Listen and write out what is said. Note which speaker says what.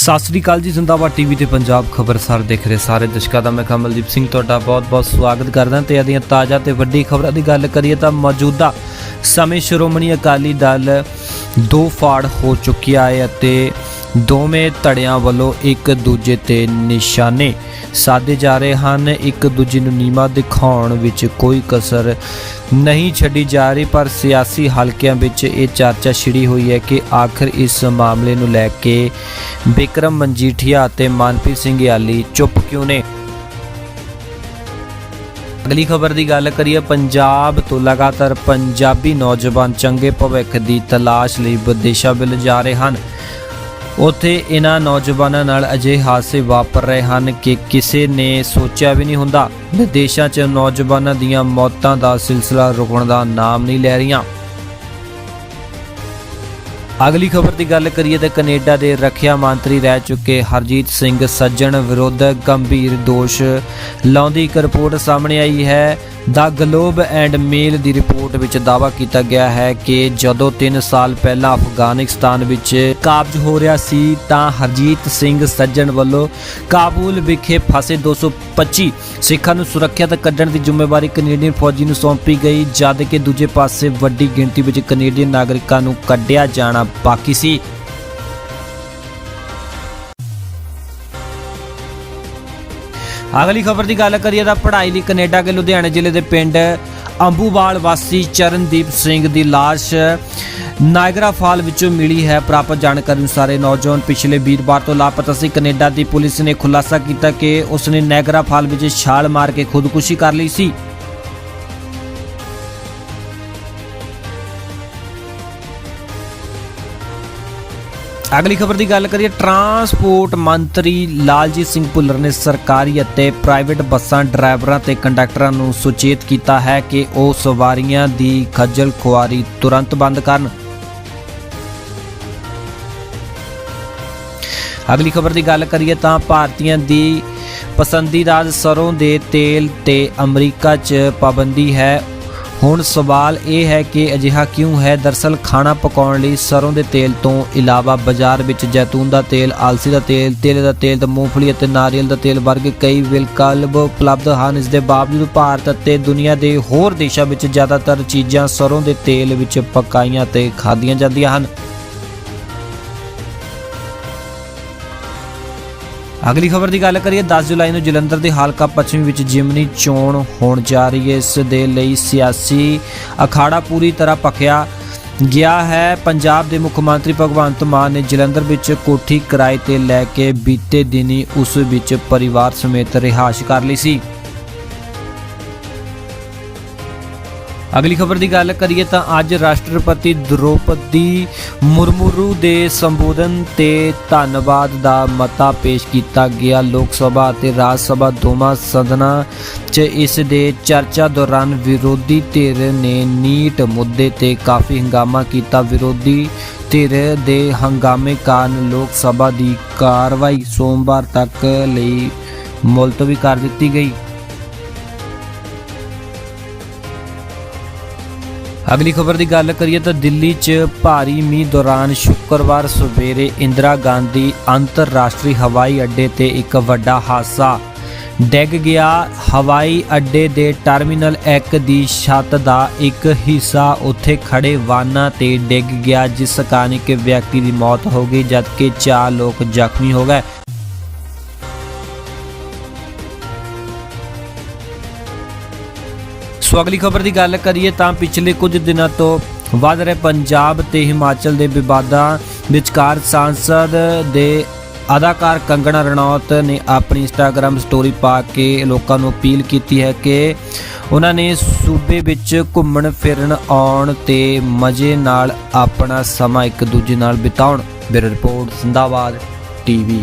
Speaker 1: ਸਤਿ ਸ੍ਰੀ ਅਕਾਲ ਜੀ, ਜ਼ਿੰਦਾਬਾਦ ਟੀਵੀ ਤੇ ਪੰਜਾਬ ਖਬਰਸਾਰ ਦੇਖ ਰਹੇ ਸਾਰੇ ਦਰਸ਼ਕਾਂ ਦਾ। ਮੈਂ ਕਮਲਦੀਪ ਸਿੰਘ, ਤੁਹਾਡਾ ਬਹੁਤ-ਬਹੁਤ ਸਵਾਗਤ ਕਰਦਾ ਤੇ ਅਦੀਆਂ ਤਾਜ਼ਾ ਤੇ ਵੱਡੀ ਖਬਰਾਂ ਦੀ ਗੱਲ ਕਰੀਏ ਤਾਂ ਮੌਜੂਦਾ ਸਮੇਂ ਸ਼੍ਰੋਮਣੀ ਅਕਾਲੀ ਦਲ ਦੋ ਫਾੜ ਹੋ ਚੁੱਕਿਆ ਹੈ ਅਤੇ ਦੋਵੇਂ ਧੜਿਆਂ ਵੱਲੋਂ ਇੱਕ ਦੂਜੇ ਤੇ ਨਿਸ਼ਾਨੇ ਸਾਧੇ ਜਾ ਰਹੇ ਹਨ। ਇੱਕ ਦੂਜੇ ਨੂੰ ਨੀਮਾ ਦਿਖਾਉਣ ਵਿੱਚ ਕੋਈ ਕਸਰ ਨਹੀਂ ਛੱਡੀ ਜਾ ਰਹੀ, ਪਰ ਸਿਆਸੀ ਹਲਕਿਆਂ ਵਿੱਚ ਇਹ ਚਰਚਾ ਛਿੜੀ ਹੋਈ ਹੈ ਕਿ ਆਖਰ ਇਸ ਮਾਮਲੇ ਨੂੰ ਲੈ ਕੇ ਵਿਕਰਮ ਮਨਜੀਠੀਆ ਅਤੇ ਮਨਪ੍ਰੀਤ ਸਿੰਘ ਯਾਲੀ ਚੁੱਪ ਕਿਉਂ ਨੇ? ਅਗਲੀ ਖਬਰ ਦੀ ਗੱਲ ਕਰੀਏ, ਪੰਜਾਬ ਤੋਂ ਲਗਾਤਾਰ ਪੰਜਾਬੀ ਨੌਜਵਾਨ ਚੰਗੇ ਭਵਿੱਖ ਦੀ ਤਲਾਸ਼ ਲਈ ਵਿਦੇਸ਼ਾਂ ਵੱਲ ਜਾ ਰਹੇ ਹਨ। ਉੱਥੇ ਇਹਨਾਂ ਨੌਜਵਾਨਾਂ ਨਾਲ ਅਜੇ ਹਾਦਸੇ ਵਾਪਰ ਰਹੇ ਹਨ ਕਿ ਕਿਸੇ ਨੇ ਸੋਚਿਆ ਵੀ ਨਹੀਂ ਹੁੰਦਾ। ਵਿਦੇਸ਼ਾਂ 'ਚ ਨੌਜਵਾਨਾਂ ਦੀਆਂ ਮੌਤਾਂ ਦਾ ਸਿਲਸਿਲਾ ਰੁਕਣ ਦਾ ਨਾਮ ਨਹੀਂ ਲੈ ਰਹੀਆਂ। ਅਗਲੀ ਖਬਰ ਦੀ ਗੱਲ ਕਰੀਏ ਤਾਂ ਕੈਨੇਡਾ ਦੇ ਰੱਖਿਆ ਮੰਤਰੀ ਰਹਿ ਚੁੱਕੇ ਹਰਜੀਤ ਸਿੰਘ ਸੱਜਣ ਵਿਰੁੱਧ ਗੰਭੀਰ ਦੋਸ਼ ਲਾਉਂਦੀ ਇੱਕ ਰਿਪੋਰਟ ਸਾਹਮਣੇ ਆਈ ਹੈ। ਦਾ ਗਲੋਬ ਐਂਡ ਮੇਲ ਦੀ ਰਿਪੋਰਟ ਵਿੱਚ ਦਾਅਵਾ ਕੀਤਾ ਗਿਆ ਹੈ ਕਿ ਜਦੋਂ 3 ਸਾਲ ਪਹਿਲਾਂ ਅਫਗਾਨਿਸਤਾਨ ਵਿੱਚ ਕਾਬਜ ਹੋ ਰਿਹਾ ਸੀ ਤਾਂ ਹਰਜੀਤ ਸਿੰਘ ਸੱਜਣ ਵੱਲੋਂ ਕਾਬੁਲ ਵਿਖੇ ਫਸੇ 225 ਸਿੱਖਾਂ ਨੂੰ ਸੁਰੱਖਿਅਤ ਕੱਢਣ ਦੀ ਜ਼ਿੰਮੇਵਾਰੀ ਕੈਨੇਡੀਅਨ ਫੌਜੀ ਨੂੰ ਸੌਂਪੀ ਗਈ, ਜਦ ਕਿ ਦੂਜੇ ਪਾਸੇ ਵੱਡੀ ਗਿਣਤੀ ਵਿੱਚ ਕੈਨੇਡੀਅਨ ਨਾਗਰਿਕਾਂ ਨੂੰ ਕੱਢਿਆ ਜਾਣਾ ਬਾਕੀ ਸੀ। ਅਗਲੀ ਖਬਰ ਦੀ ਗੱਲ ਕਰੀਏ ਤਾਂ ਪੜ੍ਹਾਈ ਲਈ ਕੈਨੇਡਾ ਕੇ ਲੁਧਿਆਣੇ ਜ਼ਿਲ੍ਹੇ ਦੇ ਪਿੰਡ ਅੰਬੂਵਾਲ ਵਾਸੀ ਚਰਨਦੀਪ ਸਿੰਘ ਦੀ ਲਾਸ਼ ਨਾਇਗਰਾ ਫਾਲ ਵਿੱਚੋਂ ਮਿਲੀ ਹੈ। ਪ੍ਰਾਪਤ ਜਾਣਕਾਰੀ ਅਨੁਸਾਰ ਇਹ ਨੌਜਵਾਨ ਪਿਛਲੇ ਵੀਰਵਾਰ ਤੋਂ ਲਾਪਤਾ ਸੀ। ਕੈਨੇਡਾ ਦੀ ਪੁਲਿਸ ਨੇ ਖੁਲਾਸਾ ਕੀਤਾ ਕਿ ਉਸਨੇ ਨਾਇਗਰਾ ਫਾਲ ਵਿੱਚ ਛਾਲ ਮਾਰ ਕੇ ਖੁਦਕੁਸ਼ੀ ਕਰ ਲਈ ਸੀ। ਅਗਲੀ ਖਬਰ ਦੀ ਗੱਲ ਕਰੀਏ, ਟਰਾਂਸਪੋਰਟ ਮੰਤਰੀ ਲਾਲਜੀਤ ਸਿੰਘ ਭੁੱਲਰ ਨੇ ਸਰਕਾਰੀ ਅਤੇ ਪ੍ਰਾਈਵੇਟ ਬੱਸਾਂ ਡਰਾਈਵਰਾਂ ਤੇ ਕੰਡਕਟਰਾਂ ਨੂੰ ਸੁਚੇਤ ਕੀਤਾ ਹੈ ਕਿ ਉਹ ਸਵਾਰੀਆਂ ਦੀ ਖੱਜਲ ਖੁਆਰੀ ਤੁਰੰਤ ਬੰਦ ਕਰਨ। ਅਗਲੀ ਖਬਰ ਦੀ ਗੱਲ ਕਰੀਏ ਤਾਂ ਭਾਰਤੀਆਂ ਦੀ ਪਸੰਦੀਦਾ ਸਰੋਂ ਦੇ ਤੇਲ ਤੇ ਅਮਰੀਕਾ 'ਚ ਪਾਬੰਦੀ ਹੈ। ਹੁਣ ਸਵਾਲ ਇਹ ਹੈ ਕਿ ਅਜਿਹਾ ਕਿਉਂ ਹੈ? ਦਰਸਲ ਖਾਣਾ ਪਕਾਉਣ ਲਈ ਸਰੋਂ ਦੇ ਤੇਲ ਤੋਂ ਇਲਾਵਾ ਬਾਜ਼ਾਰ ਵਿੱਚ ਜੈਤੂਨ ਦਾ ਤੇਲ, ਆਲਸੀ ਦਾ ਤੇਲ, ਤੇਲੇ ਦਾ ਤੇਲ, ਤੇ ਮੂੰਗਫਲੀ ਅਤੇ ਨਾਰੀਅਲ ਦਾ ਤੇਲ ਵਰਗੇ ਕਈ ਵਿਕਲਪ ਉਪਲਬਧ ਹਨ। ਇਸ ਦੇ ਬਾਵਜੂਦ ਭਾਰਤ ਅਤੇ ਦੁਨੀਆ ਦੇ ਹੋਰ ਦੇਸ਼ਾਂ ਵਿੱਚ ਜ਼ਿਆਦਾਤਰ ਚੀਜ਼ਾਂ ਸਰੋਂ ਦੇ ਤੇਲ ਵਿੱਚ ਪਕਾਈਆਂ ਤੇ ਖਾਧੀਆਂ ਜਾਂਦੀਆਂ ਹਨ। ਅਗਲੀ ਖਬਰ ਦੀ ਗੱਲ ਕਰੀਏ 10 ਜੁਲਾਈ ਨੂੰ ਜਲੰਧਰ ਦੇ ਹਲਕਾ ਪੱਛਮੀ ਵਿੱਚ ਜਿਮਨੀ ਚੋਣ ਹੋਣ ਜਾ ਰਹੀ ਹੈ। ਇਸ ਦੇ ਲਈ ਸਿਆਸੀ ਅਖਾੜਾ ਪੂਰੀ ਤਰ੍ਹਾਂ ਪੱਕਿਆ ਗਿਆ ਹੈ। ਪੰਜਾਬ ਦੇ ਮੁੱਖ ਮੰਤਰੀ ਭਗਵੰਤ ਮਾਨ ਨੇ ਜਲੰਧਰ ਵਿੱਚ ਕੋਠੀ ਕਿਰਾਏ ਤੇ ਲੈ ਕੇ ਬੀਤੇ ਦਿਨੀ ਉਸ ਵਿੱਚ ਪਰਿਵਾਰ ਸਮੇਤ ਰਿਹਾਇਸ਼ ਕਰ ਲਈ ਸੀ। ਅਗਲੀ ਖਬਰ ਦੀ ਗੱਲ ਕਰੀਏ ਤਾਂ ਅੱਜ ਰਾਸ਼ਟਰਪਤੀ ਦ੍ਰੋਪਦੀ ਮੁਰਮੁਰੂ ਦੇ ਸੰਬੋਧਨ ਤੇ ਧੰਨਵਾਦ ਦਾ ਮਤਾ ਪੇਸ਼ ਕੀਤਾ ਗਿਆ। ਲੋਕ ਸਭਾ ਅਤੇ ਰਾਜ ਸਭਾ ਦੋਵਾਂ ਸਦਨਾਂ 'ਚ ਇਸ ਦੇ ਚਰਚਾ ਦੌਰਾਨ ਵਿਰੋਧੀ ਧਿਰ ਨੇ ਨੀਟ ਮੁੱਦੇ ਤੇ ਕਾਫੀ ਹੰਗਾਮਾ ਕੀਤਾ। ਵਿਰੋਧੀ ਧਿਰ ਦੇ ਹੰਗਾਮੇ ਕਾਰਨ ਲੋਕ ਸਭਾ ਦੀ ਕਾਰਵਾਈ ਸੋਮਵਾਰ ਤੱਕ ਲਈ ਮੁਲਤਵੀ ਕਰ ਦਿੱਤੀ ਗਈ। ਅਗਲੀ ਖਬਰ ਦੀ ਗੱਲ ਕਰੀਏ ਤਾਂ ਦਿੱਲੀ 'ਚ ਭਾਰੀ ਮੀਂਹ ਦੌਰਾਨ ਸ਼ੁੱਕਰਵਾਰ ਸਵੇਰੇ ਇੰਦਰਾ ਗਾਂਧੀ ਅੰਤਰਰਾਸ਼ਟਰੀ ਹਵਾਈ ਅੱਡੇ ਤੇ ਇੱਕ ਵੱਡਾ ਹਾਦਸਾ। ਡਿੱਗ ਗਿਆ ਹਵਾਈ ਅੱਡੇ ਦੇ ਟਰਮੀਨਲ 1 ਦੀ ਛੱਤ ਦਾ ਇੱਕ ਹਿੱਸਾ। ਉੱਥੇ ਖੜੇ ਵਾਹਨਾਂ ਤੇ ਡਿੱਗ ਗਿਆ, ਜਿਸ ਕਾਰਨ ਇੱਕ ਵਿਅਕਤੀ ਦੀ ਮੌਤ ਹੋ ਗਈ, ਜਦਕਿ 4 ਲੋਕ ਜ਼ਖਮੀ ਹੋ ਗਏ। ਸੋ ਅਗਲੀ ਖਬਰ ਦੀ ਗੱਲ ਕਰੀਏ ਤਾਂ ਪਿਛਲੇ ਕੁਝ ਦਿਨਾਂ ਤੋਂ ਵੱਧ ਰਹੇ ਪੰਜਾਬ ਤੇ ਹਿਮਾਚਲ ਦੇ ਵਿਵਾਦਾਂ ਵਿਚਕਾਰ ਸਾਂਸਦ ਦੇ ਅਦਾਕਾਰ ਕੰਗਣਾ ਰਣੌਤ ਨੇ ਆਪਣੀ ਇੰਸਟਾਗ੍ਰam ਸਟੋਰੀ ਪਾ ਕੇ ਲੋਕਾਂ ਨੂੰ ਅਪੀਲ ਕੀਤੀ ਹੈ ਕਿ ਉਹਨਾਂ ਨੇ ਸੂਬੇ ਵਿੱਚ ਘੁੰਮਣ, ਫਿਰਨ, ਆਉਣ ਤੇ ਮਜ਼ੇ ਨਾਲ ਆਪਣਾ ਸਮਾਂ ਇੱਕ ਦੂਜੇ ਨਾਲ ਬਿਤਾਉਣ। Bureau report, Zindabad, TV.